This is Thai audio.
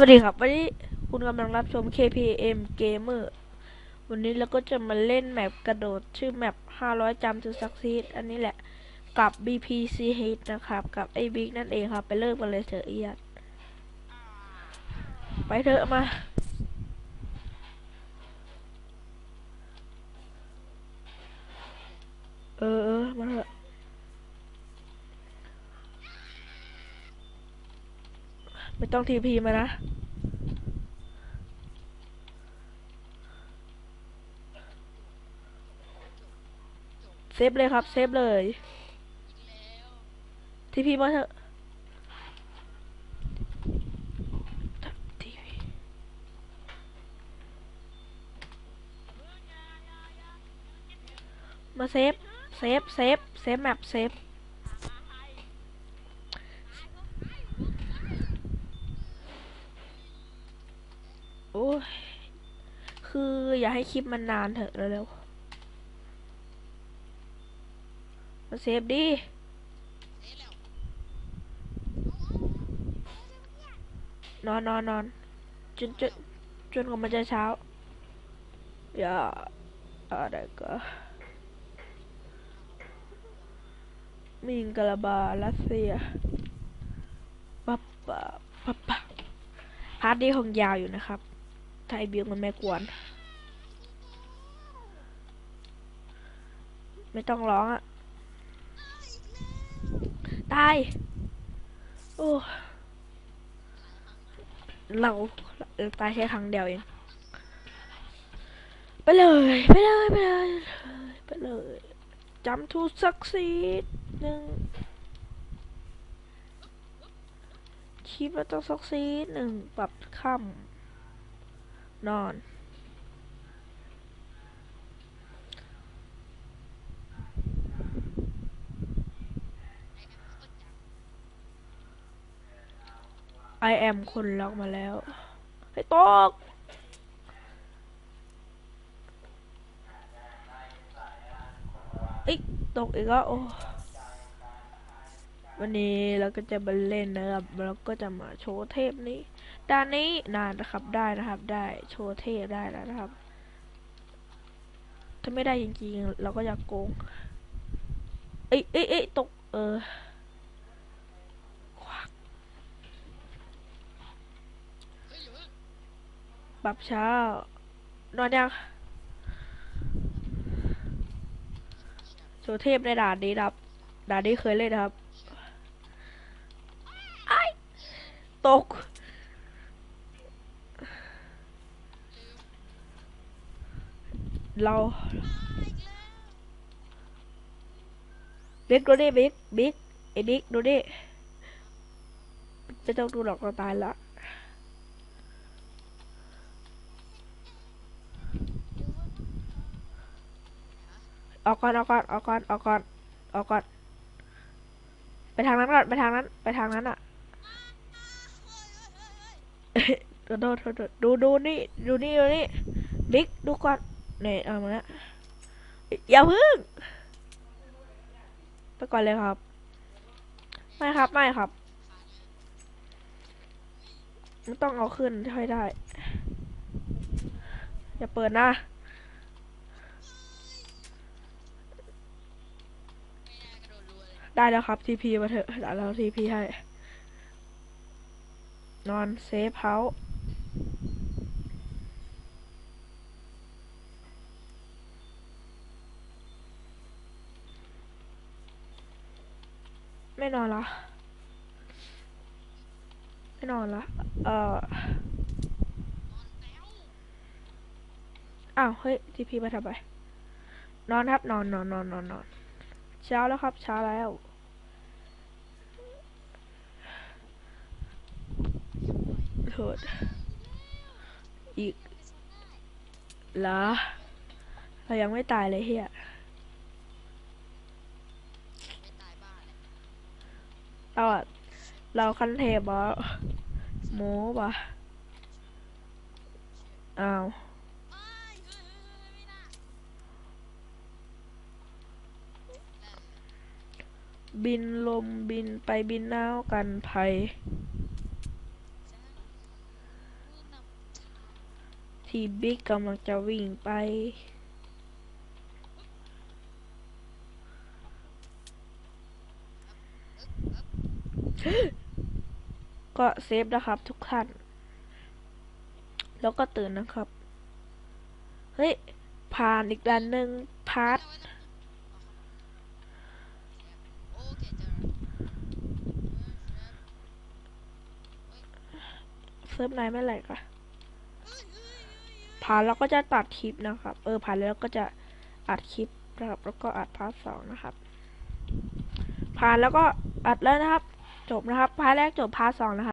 วัสดีครับ วันนี้คุณกำลังรับชม KPM Gamer วันนี้เราก็จะมาเล่นแมปกระโดดชื่อแมป 500 จำ to succeed อันนี้แหละกับ BPCH นะครับ กับไอ้บิ๊กนั่นเองครับ ไปเริ่มกันเลยเถอะเอียดไปเถอะมา เออเออมาเถอะ ไม่ต้องทีพีมานะ เซฟเลยครับ เซฟเลยทีพีมาเถอะมาเซฟ เซฟ เซฟ เซฟแมปเซฟ โอ้ยคืออย่าให้คลิปมันนานเถอะเร็วๆมาเซฟดินอนนอนนอนจนจนจนกว่ามันจะเช้าอย่าอะไรก็มิงกลาบารัสเซียปับปะปับปะพาร์ทนี้คงยาวอยู่นะครับ ถ้าไอบิวมันไม่กวน ไม่ต้องร้องอะตาย โอ้เราเราตายแค่ครั้งเดียวเอง ไปเลย ไปเลย ไปเลย ไปเลยจำทูสักซีดหนึ่งคิดว่าต้องสักซีดหนึ่งปรับค่ำ นอน I am คนล็อกมาแล้ว ให้ตกอีกตกอีกแล้วโอ้ วันนี้เราก็จะมาเล่นนะครับเราก็จะมาโชว์เทพนี้ด้านนี้นานนะครับได้นะครับ ได้โชว์เทพได้แล้วนะครับ ถ้าไม่ได้จริงๆ เราก็อยากโกงเอ้ยเอ้ยเอ้ยตกเออปรับเช้านอนยังโชว์เทพในด่านนี้นะครับด่านนี้เคยเล่นนะครับไอ้าย ตก เราบิ๊กดูดิบิ๊กบิ๊กไอ้บิ๊กดูดิไม่ต้องดูหรอกเราตายละออกก่อนออกก่อนออกก่อนออกก่อนออกก่อนไปทางนั้นก่อนไปทางนั้น ไปทางนั้นอะ โดดโดดโดดดูดูนี่ดูนี่ดูนี่บิ๊กดูก่อนเนี่ยเอามาแล้วอย่าพึ่งไปก่อนเลยครับ ไม่ครับไม่ครับไม่ต้องเอาขึ้นให้ได้ อย่าเปิดนะได้แล้วครับทีพีมาเถอะเดี๋ยวเราทีพีให้ นอนเซฟเฮาส์ไม่นอนละไม่นอนละเอ่ออ้าว เฮ้ยทีพีมาทำไมนอนครับ นอนนอนนอนนอนนอนเช้าแล้วครับ เช้าแล้ว โทษ อีกเหรอเรายังไม่ตายเลยเฮียเราอะเราคันเทปบอโม้ปะอ้าวบินลมบินไปบินหนาวกันภัย พี่บิ๊กกำลังจะวิ่งไป ก็เซฟนะครับทุกท่าน แล้วก็ตื่นนะครับ เฮ้ย ผ่านอีกด้านหนึ่งพาร์ทเซิร์ฟไหนไม่ไหลกะ ผ่านแล้วก็จะตัดคลิปนะครับ เออผ่านแล้วก็จะอัดคลิปนะครับ แล้วก็อัดพาร์ทสองนะครับ ผ่านแล้วก็อัดแล้วนะครับ จบนะครับพาร์ทแรกจบพาร์ทสองนะครับ